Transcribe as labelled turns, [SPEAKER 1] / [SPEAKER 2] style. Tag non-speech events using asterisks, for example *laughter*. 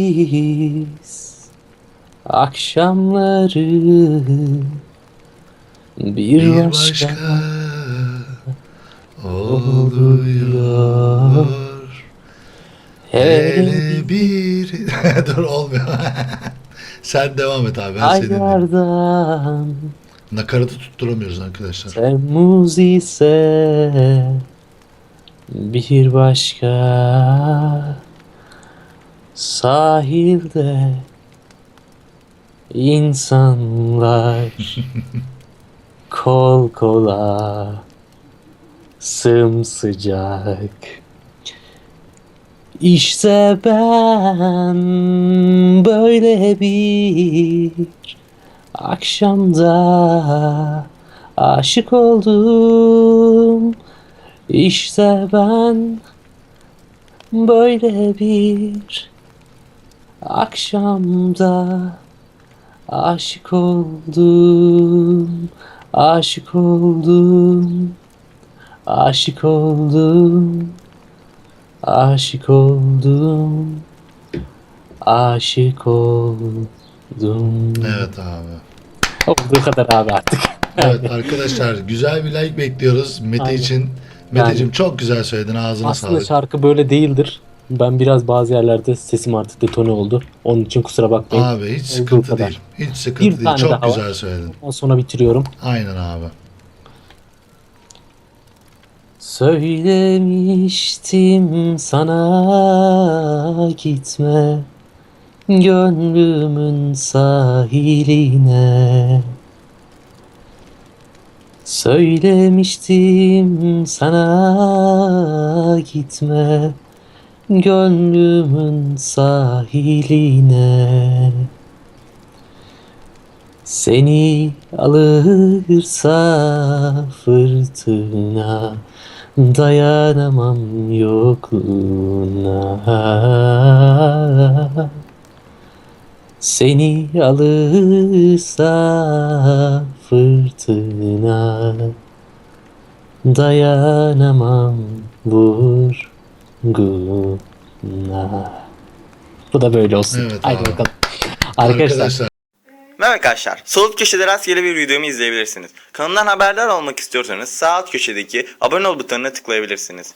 [SPEAKER 1] Akdeniz akşamları bir,
[SPEAKER 2] Bir
[SPEAKER 1] başka,
[SPEAKER 2] başka oluyor.
[SPEAKER 1] hele
[SPEAKER 2] bir... *laughs* Dur olmuyor. *laughs* Sen devam et abi. Ben
[SPEAKER 1] aylardan
[SPEAKER 2] Nakaratı tutturamıyoruz arkadaşlar.
[SPEAKER 1] Temmuz ise bir başka sahilde insanlar *laughs* kol kola sımsıcak İşte ben böyle bir akşamda aşık oldum. İşte ben böyle bir akşamda aşık oldum. Aşık oldum. Aşık oldum. Aşık oldum. Aşık oldum.
[SPEAKER 2] Evet abi.
[SPEAKER 1] Olduğu kadar abi artık.
[SPEAKER 2] Evet arkadaşlar güzel bir like bekliyoruz Mete
[SPEAKER 1] Aynen.
[SPEAKER 2] için. Meteciğim çok güzel söyledin ağzına
[SPEAKER 1] Aslında
[SPEAKER 2] sağlık.
[SPEAKER 1] şarkı böyle değildir. Ben biraz bazı yerlerde sesim artık detone oldu. Onun için kusura bakmayın.
[SPEAKER 2] Abi hiç sıkıntı değil. Hiç sıkıntı
[SPEAKER 1] Bir
[SPEAKER 2] değil. Çok
[SPEAKER 1] daha var.
[SPEAKER 2] güzel söyledin.
[SPEAKER 1] Ondan sonra bitiriyorum.
[SPEAKER 2] Aynen abi.
[SPEAKER 1] Söylemiştim sana gitme gönlümün sahiline. Söylemiştim sana gitme gönlümün sahiline. Seni alırsa fırtına dayanamam yokluğuna. Seni alırsa fırtına dayanamam vurguna. Bu da böyle olsun.
[SPEAKER 2] Evet
[SPEAKER 1] Haydi bakalım. Arkadaşlar
[SPEAKER 2] Arkadaşlar
[SPEAKER 3] Merhaba arkadaşlar. Sol alt köşede rastgele bir videomu izleyebilirsiniz. Kanalımdan haberdar olmak istiyorsanız sağ alt köşedeki abone ol butonuna tıklayabilirsiniz.